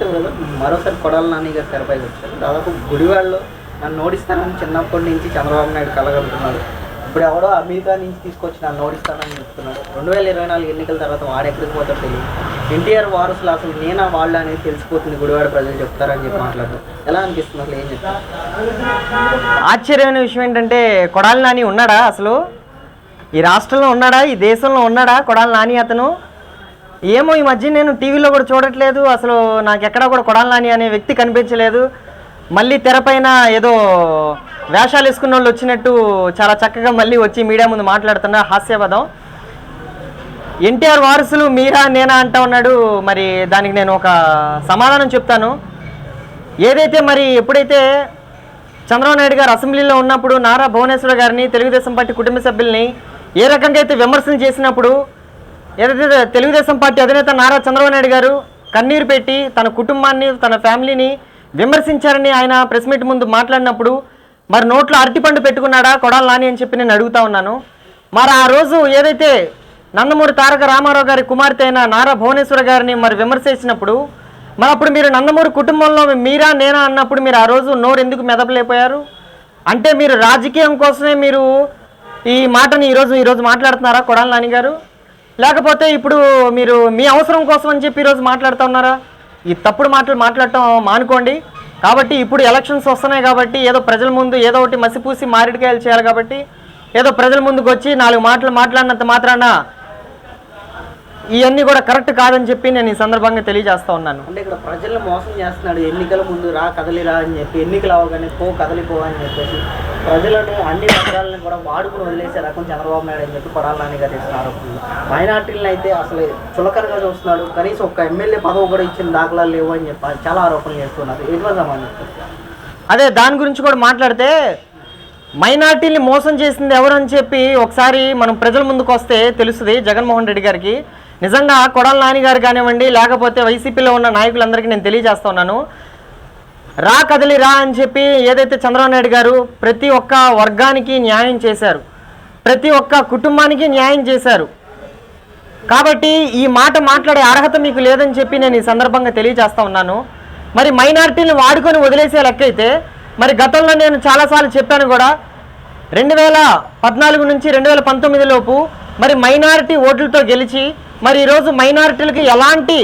నమస్తే మరోసారి కొడాల నాని గారు తెరపైకి వచ్చారు. దాదాపు గుడివాడలో నన్ను ఓడిస్తానని చిన్నప్పటి నుంచి చంద్రబాబు నాయుడు కలగలుగుతున్నాడు. ఇప్పుడు ఎవడో అమెరికా నుంచి తీసుకొచ్చి నన్ను ఓడిస్తానని చెప్తున్నాడు. రెండు వేల ఇరవై నాలుగు ఎన్నికల తర్వాత వాడు ఎక్కడికి పోతాడు తెలియదు ఎన్టీఆర్ వారసులు అసలు నేనా వాళ్ళు అనేది తెలిసిపోతుంది గుడివాడ ప్రజలు చెప్తారని చెప్పి మాట్లాడడం ఎలా అనిపిస్తుంది అసలు ఏం చెప్తారు? ఆశ్చర్యమైన విషయం ఏంటంటే కొడాలి నాని ఉన్నాడా అసలు? ఈ రాష్ట్రంలో ఉన్నాడా? ఈ దేశంలో ఉన్నాడా కొడాలి నాని అతను? ఏమో ఈ మధ్య నేను టీవీలో కూడా చూడట్లేదు. అసలు నాకు ఎక్కడా కూడా కొడాలని అనే వ్యక్తి కనిపించలేదు. మళ్ళీ తెరపైన ఏదో వేషాలు వేసుకున్న వాళ్ళు వచ్చినట్టు చాలా చక్కగా మళ్ళీ వచ్చి మీడియా ముందు మాట్లాడుతున్నా హాస్యపదం ఎన్టీఆర్ వారసులు మీరా నేనా అంటా ఉన్నాడు. మరి దానికి నేను ఒక సమాధానం చెప్తాను. ఏదైతే మరి ఎప్పుడైతే చంద్రబాబు నాయుడు గారు అసెంబ్లీలో ఉన్నప్పుడు నారా భువనేశ్వర గారిని తెలుగుదేశం పార్టీ కుటుంబ సభ్యుల్ని ఏ రకంగా అయితే విమర్శలు చేసినప్పుడు ఏదైతే తెలుగుదేశం పార్టీ అధినేత నారా చంద్రబాబు నాయుడు గారు కన్నీరు పెట్టి తన కుటుంబాన్ని తన ఫ్యామిలీని విమర్శించారని ఆయన ప్రెస్ మీట్ ముందు మాట్లాడినప్పుడు మరి నోట్లో అరటిపండు పెట్టుకున్నాడా? కొడాలి నాని అని చెప్పి నేను అడుగుతా ఉన్నాను. మరి ఆ రోజు ఏదైతే నందమూరి తారక రామారావు గారి కుమార్తె అయిన నారా భువనేశ్వర గారిని మరి విమర్శించినప్పుడు మరి అప్పుడు మీరు నందమూరి కుటుంబంలో మీరా నేనా అన్నప్పుడు మీరు ఆ రోజు నోరు ఎందుకు మెదపలేకపోయారు? అంటే మీరు రాజకీయం కోసమే మీరు ఈ మాటని ఈరోజు ఈరోజు మాట్లాడుతున్నారా కొడాలి నాని గారు? లేకపోతే ఇప్పుడు మీరు మీ అవసరం కోసం అని చెప్పి ఈరోజు మాట్లాడుతూ ఉన్నారా? ఈ తప్పుడు మాటలు మాట్లాడటం మానుకోండి. కాబట్టి ఇప్పుడు ఎలక్షన్స్ వస్తున్నాయి కాబట్టి ఏదో ప్రజల ముందు ఏదో ఒకటి మసిపూసి మారేడుకాయలు చేయాలి కాబట్టి ఏదో ప్రజల ముందుకు వచ్చి నాలుగు మాటలు మాట్లాడినంత మాత్రాన ఇవన్నీ కూడా కరెక్ట్ కాదని చెప్పి నేను ఈ సందర్భంగా తెలియజేస్తా ఉన్నాను. అంటే ఇక్కడ ప్రజలను మోసం చేస్తున్నాడు ఎన్నికల ముందు రా కదలిరా అని చెప్పి ఎన్నికలు అవగానే పో కదలిపో అని చెప్పేసి ప్రజలను అన్ని వర్గాలను కూడా వాడుకుని వదిలేసే రకం చంద్రబాబు నాయుడు అని చెప్పి కొడాల నాని గారు చేసిన ఆరోపణలు. మైనార్టీలను అయితే అసలు చులకరగా చూస్తున్నాడు. కనీసం ఒక్క ఎమ్మెల్యే పదవి కూడా ఇచ్చిన దాఖలాలు లేవు అని చెప్పి చాలా ఆరోపణలు చేస్తున్నారు. ఎటువంటి అదే దాని గురించి కూడా మాట్లాడితే మైనార్టీని మోసం చేసింది ఎవరని చెప్పి ఒకసారి మనం ప్రజల ముందుకు వస్తే తెలుస్తుంది జగన్మోహన్ రెడ్డి గారికి. నిజంగా కొడల నాని గారు కానివ్వండి లేకపోతే వైసీపీలో ఉన్న నాయకులందరికీ నేను తెలియజేస్తున్నాను. రా కదిలి రా అని చెప్పి ఏదైతే చంద్రబాబు నాయుడు గారు ప్రతి ఒక్క వర్గానికి న్యాయం చేశారు ప్రతి ఒక్క కుటుంబానికి న్యాయం చేశారు. కాబట్టి ఈ మాట మాట్లాడే అర్హత మీకు లేదని చెప్పి నేను ఈ సందర్భంగా తెలియజేస్తా ఉన్నాను. మరి మైనారిటీని వాడుకొని వదిలేసే లెక్క అయితే మరి గతంలో నేను చాలాసార్లు చెప్పాను కూడా రెండు వేల పద్నాలుగు నుంచి రెండు వేల పంతొమ్మిది లోపు మరి మైనారిటీ ఓట్లతో గెలిచి మరి ఈరోజు మైనారిటీలకి ఎలాంటి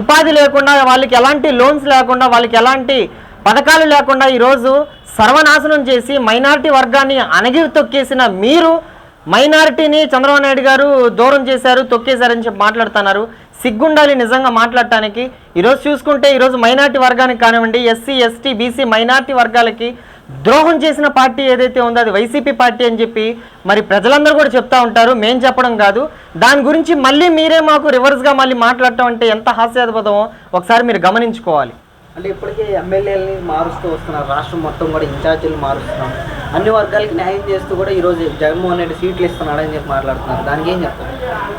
ఉపాధి లేకుండా వాళ్ళకి ఎలాంటి లోన్స్ లేకుండా వాళ్ళకి ఎలాంటి పథకాలు లేకుండా ఈరోజు సర్వనాశనం చేసి మైనారిటీ వర్గాన్ని అణగి తొక్కేసిన మీరు మైనారిటీని చంద్రబాబు నాయుడు గారు దూరం చేశారు తొక్కేశారని చెప్పి మాట్లాడుతున్నారు. సిగ్గుండాలి నిజంగా మాట్లాడటానికి. ఈరోజు చూసుకుంటే ఈరోజు మైనారిటీ వర్గానికి కానివ్వండి ఎస్సీ ఎస్టీ బీసీ మైనారిటీ వర్గాలకి ద్రోహం చేసిన పార్టీ ఏదైతే ఉందో అది వైసీపీ పార్టీ అని చెప్పి మరి ప్రజలందరూ కూడా చెప్తా ఉంటారు. మేం చెప్పడం కాదు. దాని గురించి మళ్ళీ మీరే మాకు రివర్స్గా మళ్ళీ మాట్లాడటం అంటే ఎంత హాస్యాస్పదమో ఒకసారి మీరు గమనించుకోవాలి. అంటే ఇప్పటికే ఎమ్మెల్యేలని మారుస్తూ వస్తున్నారు. రాష్ట్రం మొత్తం కూడా ఇన్ఛార్జీలు మారుస్తున్నాం. అన్ని వర్గాలకి న్యాయం చేస్తూ కూడా ఈరోజు జగన్మోహన్ రెడ్డి సీట్లు ఇస్తున్నాడని చెప్పి మాట్లాడుతున్నారు. దానికి ఏం చెప్తారు?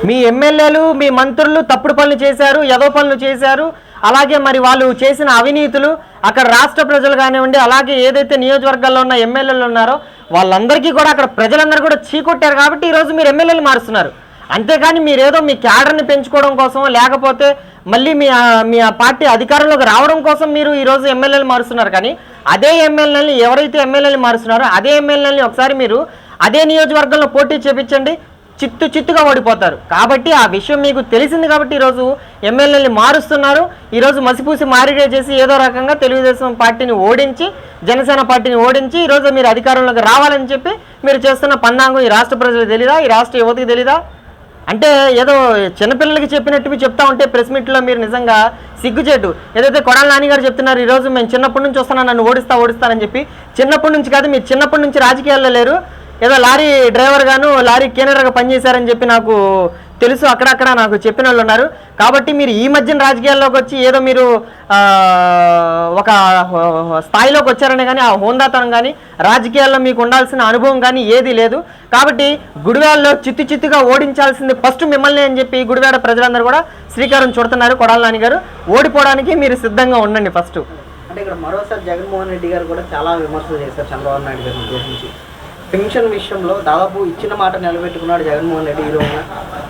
మీ ఎమ్మెల్యేలు మీ మంత్రులు తప్పుడు పనులు చేశారు ఎదో పనులు చేశారు. అలాగే మరి వాళ్ళు చేసిన అవినీతులు అక్కడ రాష్ట్ర ప్రజలు కానివ్వండి అలాగే ఏదైతే నియోజకవర్గాల్లో ఉన్న ఎమ్మెల్యేలు ఉన్నారో వాళ్ళందరికీ కూడా అక్కడ ప్రజలందరూ కూడా చీకొట్టారు కాబట్టి ఈరోజు మీరు ఎమ్మెల్యేలు మారుస్తున్నారు. అంతేకాని మీరేదో మీ క్యాడర్ని పెంచుకోవడం కోసం లేకపోతే మళ్ళీ మీ మీ పార్టీ అధికారంలోకి రావడం కోసం మీరు ఈరోజు ఎమ్మెల్యేలు మారుస్తున్నారు. కానీ అదే ఎమ్మెల్యేలని ఎవరైతే ఎమ్మెల్యేలు మారుస్తున్నారో అదే ఎమ్మెల్యేలని ఒకసారి మీరు అదే నియోజకవర్గంలో పోటీ చేపించండి. చిత్తు చిత్తుగా ఓడిపోతారు. కాబట్టి ఆ విషయం మీకు తెలిసింది కాబట్టి ఈరోజు ఎమ్మెల్యేని మారుస్తున్నారు. ఈరోజు మసిపూసి మారిడే చేసి ఏదో రకంగా తెలుగుదేశం పార్టీని ఓడించి జనసేన పార్టీని ఓడించి ఈరోజు మీరు అధికారంలోకి రావాలని చెప్పి మీరు చేస్తున్న పన్నాంగం ఈ రాష్ట్ర ప్రజలకు తెలీదా? ఈ రాష్ట్ర యువతకి తెలీదా? అంటే ఏదో చిన్నపిల్లలకి చెప్పినట్టు చెప్తా ఉంటే ప్రెస్ మీట్లో మీరు నిజంగా సిగ్గుచేటు. ఏదైతే కొడాల నాని గారు చెప్తున్నారు ఈరోజు మేము చిన్నప్పటి నుంచి వస్తున్నాను నన్ను ఓడిస్తా ఓడిస్తానని చెప్పి చిన్నప్పటి నుంచి కాదు మీరు చిన్నప్పటి నుంచి రాజకీయాల్లో లేరు. ఏదో లారీ డ్రైవర్ గాను లారీ కేనర్గా పనిచేశారని చెప్పి నాకు తెలుసు అక్కడక్కడ నాకు చెప్పిన వాళ్ళు ఉన్నారు. కాబట్టి మీరు ఈ మధ్యన రాజకీయాల్లోకి వచ్చి ఏదో మీరు ఒక స్థాయిలోకి వచ్చారనే కానీ ఆ హోందాతనం కానీ రాజకీయాల్లో మీకు ఉండాల్సిన అనుభవం కానీ ఏది లేదు. కాబట్టి గుడివాడలో చిత్తు చిత్తుగా ఓడించాల్సింది ఫస్ట్ మిమ్మల్ని అని చెప్పి గుడివాడ ప్రజలందరూ కూడా శ్రీకారం చుడుతున్నారు కొడాల నాని గారు. ఓడిపోవడానికి మీరు సిద్ధంగా ఉండండి ఫస్ట్. అంటే ఇక్కడ మరోసారి జగన్మోహన్ రెడ్డి గారు కూడా చాలా విమర్శలు చేశారు చంద్రబాబు నాయుడు గారిని ఉద్దేశించి. పెన్షన్ విషయంలో దాదాపు ఇచ్చిన మాట నిలబెట్టుకున్నాడు జగన్మోహన్ రెడ్డి ఈ రోజున.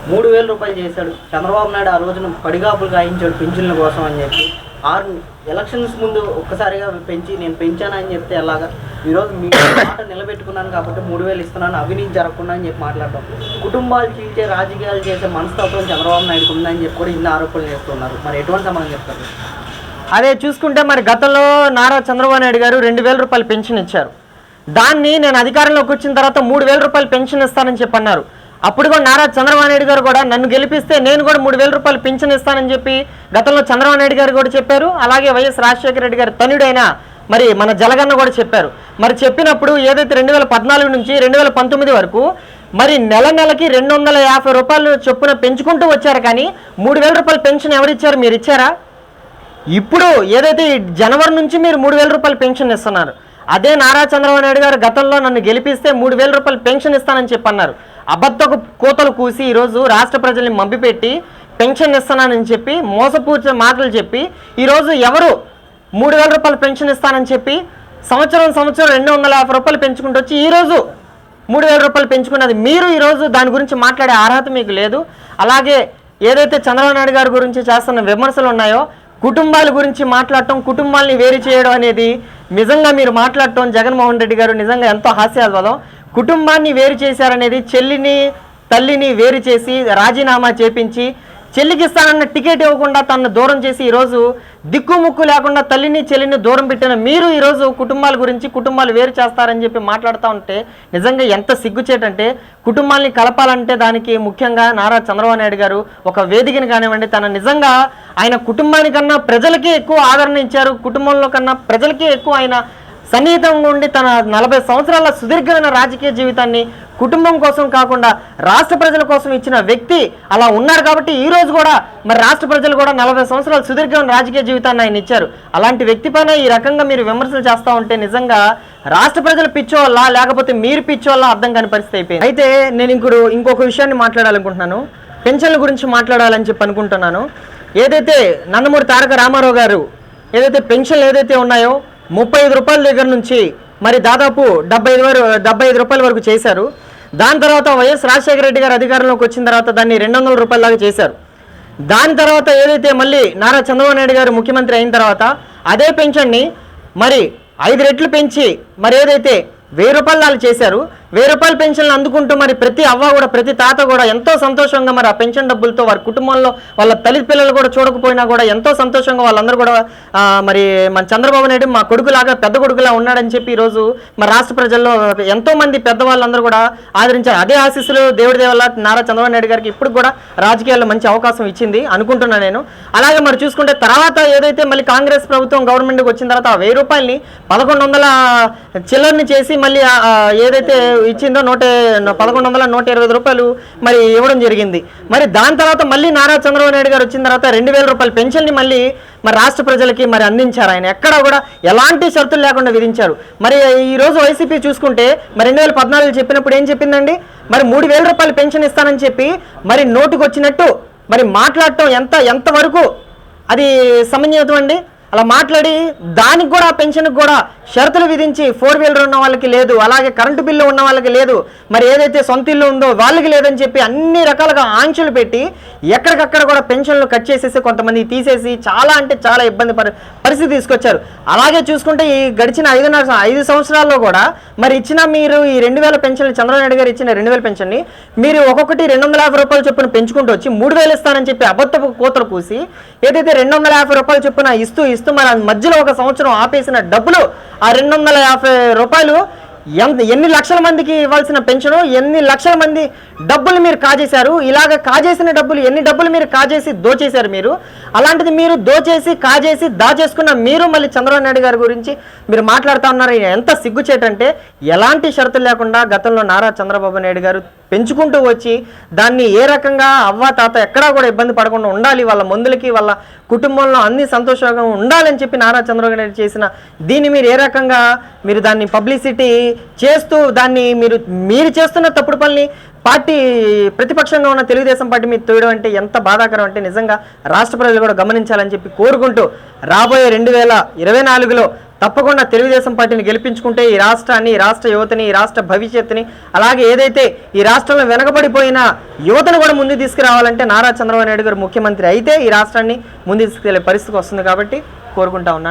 మూడు వేల రూపాయలు చేశాడు. చంద్రబాబు నాయుడు ఆ రోజున పడిగాపులు గాయించాడు పెన్షన్ల కోసం అని చెప్పి. ఆరు ఎలక్షన్స్ ముందు ఒక్కసారిగా పెంచి నేను పెంచానని చెప్తే ఎలాగా? ఈరోజు మీ మాట నిలబెట్టుకున్నాను కాబట్టి మూడు వేలు ఇస్తున్నాను అవినీతి జరగకుండా అని చెప్పి మాట్లాడటం కుటుంబాలు చీల్చే రాజకీయాలు చేసే మనస్తత్వం చంద్రబాబు నాయుడుకు ఉందని చెప్పి కూడా ఇన్ని ఆరోపణలు చేస్తున్నారు. మరి ఎటువంటి సమాధానం చెప్తారు? అదే చూసుకుంటే మరి గతంలో నారా చంద్రబాబు నాయుడు గారు రెండు వేల రూపాయలు పెన్షన్ ఇచ్చారు. దాన్ని నేను అధికారంలోకి వచ్చిన తర్వాత మూడు వేల రూపాయలు పెన్షన్ ఇస్తానని చెప్పి అన్నారు. అప్పుడు కూడా నారా చంద్రబాబు నాయుడు గారు కూడా నన్ను గెలిపిస్తే నేను కూడా మూడు వేల రూపాయలు పెన్షన్ ఇస్తానని చెప్పి గతంలో చంద్రబాబు నాయుడు గారు కూడా చెప్పారు. అలాగే వైఎస్ రాజశేఖర రెడ్డి గారు తనుడైన మరి మన జలగన్న కూడా చెప్పారు. మరి చెప్పినప్పుడు ఏదైతే రెండు వేల పద్నాలుగు నుంచి రెండు వేల పంతొమ్మిది వరకు మరి నెల నెలకి రెండు వందల యాభై రూపాయలు చొప్పున పెంచుకుంటూ వచ్చారు కానీ మూడు వేల రూపాయలు పెన్షన్ ఎవరిచ్చారు? మీరు ఇచ్చారా? ఇప్పుడు ఏదైతే జనవరి నుంచి మీరు మూడు వేల రూపాయలు పెన్షన్ ఇస్తున్నారు అదే నారా చంద్రబాబు నాయుడు గారు గతంలో నన్ను గెలిపిస్తే మూడు వేల రూపాయలు పెన్షన్ ఇస్తానని చెప్పి అన్నారు కోతలు కూసి ఈరోజు రాష్ట్ర ప్రజల్ని మంపిపెట్టి పెన్షన్ ఇస్తానని చెప్పి మోసపూర్చిన మాటలు చెప్పి ఈరోజు ఎవరు మూడు వేల రూపాయలు పెన్షన్ ఇస్తానని చెప్పి సంవత్సరం సంవత్సరం రెండు వందల యాభై రూపాయలు పెంచుకుంటూ వచ్చి ఈరోజు మూడు వేల రూపాయలు పెంచుకున్నది. మీరు ఈరోజు దాని గురించి మాట్లాడే అర్హత మీకు లేదు. అలాగే ఏదైతే చంద్రబాబు నాయుడు గారి గురించి చేస్తున్న విమర్శలు ఉన్నాయో కుటుంబాల గురించి మాట్లాడటం కుటుంబాల్ని వేరు చేయడం అనేది నిజంగా మీరు మాట్లాడటం జగన్మోహన్ రెడ్డి గారు నిజంగా ఎంతో హాస్యాస్పదం కుటుంబాన్ని వేరు చేశారనేది చెల్లిని తల్లిని వేరు చేసి రాజీనామా చేపించి చెల్లికి ఇస్తానన్న టికెట్ ఇవ్వకుండా తనను దూరం చేసి ఈరోజు దిక్కుముక్కు లేకుండా తల్లిని చెల్లిని దూరం పెట్టిన మీరు ఈరోజు కుటుంబాల గురించి కుటుంబాలు వేరు చేస్తారని చెప్పి మాట్లాడుతూ ఉంటే నిజంగా ఎంత సిగ్గుచేటంటే కుటుంబాల్ని కలపాలంటే దానికి ముఖ్యంగా నారా చంద్రబాబు నాయుడు గారు ఒక వేదికని కానివ్వండి. తన నిజంగా ఆయన కుటుంబానికన్నా ప్రజలకే ఎక్కువ ఆదరణ ఇచ్చారు. కుటుంబంలో కన్నా ప్రజలకే ఎక్కువ ఆయన సన్నిహితంగా ఉండి తన నలభై సంవత్సరాల సుదీర్ఘమైన రాజకీయ జీవితాన్ని కుటుంబం కోసం కాకుండా రాష్ట్ర ప్రజల కోసం ఇచ్చిన వ్యక్తి అలా ఉన్నారు కాబట్టి ఈ రోజు కూడా మరి రాష్ట్ర ప్రజలు కూడా నలభై సంవత్సరాల సుదీర్ఘమైన రాజకీయ జీవితాన్ని ఆయన ఇచ్చారు. అలాంటి వ్యక్తి పైన ఈ రకంగా మీరు విమర్శలు చేస్తూ ఉంటే నిజంగా రాష్ట్ర ప్రజలు పిచ్చోళ్ళ లేకపోతే మీరు పిచ్చోళ్ళ అర్థం కాని పరిస్థితి అయిపోయింది. అయితే నేను ఇంకొడు ఇంకొక విషయాన్ని మాట్లాడాలనుకుంటున్నాను. పెన్షన్ల గురించి మాట్లాడాలని చెప్పి అనుకుంటున్నాను. ఏదైతే నందమూరి తారక రామారావు గారు ఏదైతే పెన్షన్లు ఏదైతే ఉన్నాయో ముప్పై ఐదు రూపాయల దగ్గర నుంచి మరి దాదాపు డెబ్బై ఐదు వరకు డెబ్బై ఐదు రూపాయల వరకు చేశారు. దాని తర్వాత వైఎస్ రాజశేఖర రెడ్డి గారు అధికారంలోకి వచ్చిన తర్వాత దాన్ని రెండు వందల రూపాయల దాకా చేశారు. దాని తర్వాత ఏదైతే మళ్ళీ నారా చంద్రబాబు నాయుడు గారు ముఖ్యమంత్రి అయిన తర్వాత అదే పెన్షన్ని మరి ఐదు రెట్లు పెంచి మరి ఏదైతే వెయ్యి రూపాయలు వాళ్ళు చేశారు వెయ్యి రూపాయల పెన్షన్లు అందుకుంటూ మరి ప్రతి అవ్వ కూడా ప్రతి తాత కూడా ఎంతో సంతోషంగా మరి ఆ పెన్షన్ డబ్బులతో వారి కుటుంబంలో వాళ్ళ తల్లి పిల్లలు కూడా చూడకపోయినా కూడా ఎంతో సంతోషంగా వాళ్ళందరూ కూడా మరి మన చంద్రబాబు నాయుడు మా కొడుకులాగా పెద్ద కొడుకులా ఉన్నాడని చెప్పి ఈరోజు మరి రాష్ట్ర ప్రజల్లో ఎంతో మంది పెద్దవాళ్ళందరూ కూడా ఆదరించారు. అదే ఆశీస్సులు దేవుడి దేవల్ల నారా చంద్రబాబు నాయుడు గారికి ఇప్పుడు కూడా రాజకీయాల్లో మంచి అవకాశం ఇచ్చింది అనుకుంటున్నా నేను. అలాగే మరి చూసుకుంటే తర్వాత ఏదైతే మళ్ళీ కాంగ్రెస్ ప్రభుత్వం గవర్నమెంట్కి వచ్చిన తర్వాత ఆ వెయ్యి రూపాయలని పదకొండు వందల చిల్లర్ని చేసి మళ్ళీ ఏదైతే ఇచ్చిందో నూట పదకొండు వందల నూట ఇరవై రూపాయలు మరి ఇవ్వడం జరిగింది. మరి దాని తర్వాత మళ్ళీ నారా చంద్రబాబు నాయుడు గారు వచ్చిన తర్వాత రెండు వేల రూపాయల పెన్షన్ని మళ్ళీ మరి రాష్ట్ర ప్రజలకి మరి అందించారు ఆయన. ఎక్కడ కూడా ఎలాంటి షరతులు లేకుండా విధించారు. మరి ఈ రోజు వైసీపీ చూసుకుంటే మరి రెండు వేల పద్నాలుగు చెప్పినప్పుడు ఏం చెప్పిందండి? మరి మూడు వేల రూపాయలు పెన్షన్ ఇస్తానని చెప్పి మరి నోటుకు వచ్చినట్టు మరి మాట్లాడటం ఎంత ఎంతవరకు అది సమన్వయం అండి? అలా మాట్లాడి దానికి కూడా పెన్షన్కి కూడా షరతులు విధించి ఫోర్ వీలర్ ఉన్న వాళ్ళకి లేదు అలాగే కరెంటు బిల్లు ఉన్న వాళ్ళకి లేదు మరి ఏదైతే సొంత ఇల్లు ఉందో వాళ్ళకి లేదని చెప్పి అన్ని రకాలుగా ఆంక్షలు పెట్టి ఎక్కడికక్కడ కూడా పెన్షన్లు కట్ చేసేసి కొంతమంది తీసేసి చాలా అంటే చాలా ఇబ్బంది పరి పరిస్థితి తీసుకొచ్చారు. అలాగే చూసుకుంటే ఈ గడిచిన ఐదున్నర ఐదు సంవత్సరాల్లో కూడా మరి ఇచ్చిన మీరు ఈ రెండు వేల పెన్షన్లు చంద్రబాబు గారు ఇచ్చిన రెండు వేల పెన్షన్ని మీరు ఒక్కొక్కటి రెండు వందల యాభై రూపాయలు చొప్పున పెంచుకుంటూ వచ్చి మూడు వేలు ఇస్తానని చెప్పి అబద్ధపు కోతలు కూసి ఏదైతే రెండు వందల యాభై రూపాయలు చొప్పున ఇస్తూ ఇస్తూ మన మధ్యలో ఒక సంవత్సరం ఆపేసిన డబ్బులు ఆ రెండు వందల యాభై రూపాయలు ఎంత ఎన్ని లక్షల మందికి ఇవ్వాల్సిన పెన్షన్ ఎన్ని లక్షల మంది డబ్బులు మీరు కాజేశారు ఇలాగ కాజేసిన డబ్బులు ఎన్ని డబ్బులు మీరు కాజేసి దోచేశారు మీరు అలాంటిది మీరు దోచేసి కాజేసి దాచేసుకున్న మీరు మళ్ళీ చంద్రబాబు నాయుడు గారి గురించి మీరు మాట్లాడుతూ ఉన్నారు. ఎంత సిగ్గుచేటంటే ఎలాంటి షరతులు లేకుండా గతంలో నారా చంద్రబాబు నాయుడు గారు పెంచుకుంటూ వచ్చి దాన్ని ఏ రకంగా అవ్వ తాత ఎక్కడా కూడా ఇబ్బంది పడకుండా ఉండాలి వాళ్ళ మందులకి వాళ్ళ కుటుంబంలో అన్ని సంతోషంగా ఉండాలని చెప్పి నారా చంద్రబాబు నాయుడు చేసిన దీన్ని మీరు ఏ రకంగా మీరు దాన్ని పబ్లిసిటీ చేస్తూ దాన్ని మీరు మీరు చేస్తున్న తప్పుడు పనుల్ని పార్టీ ప్రతిపక్షంగా ఉన్న తెలుగుదేశం పార్టీ మీద తోయడం అంటే ఎంత బాధాకరం అంటే నిజంగా రాష్ట్ర ప్రజలు కూడా గమనించాలని చెప్పి కోరుకుంటూ రాబోయే రెండు వేల ఇరవై నాలుగులో తప్పకుండా తెలుగుదేశం పార్టీని గెలిపించుకుంటే ఈ రాష్ట్రాన్ని ఈ రాష్ట్ర యువతని ఈ రాష్ట్ర భవిష్యత్తుని అలాగే ఏదైతే ఈ రాష్ట్రంలో వెనకబడిపోయిన యువతను కూడా ముందు తీసుకురావాలంటే నారా చంద్రబాబు నాయుడు గారు ముఖ్యమంత్రి అయితే ఈ రాష్ట్రాన్ని ముందు తీసుకెళ్ళే పరిస్థితి వస్తుంది కాబట్టి కోరుకుంటా ఉన్నాను.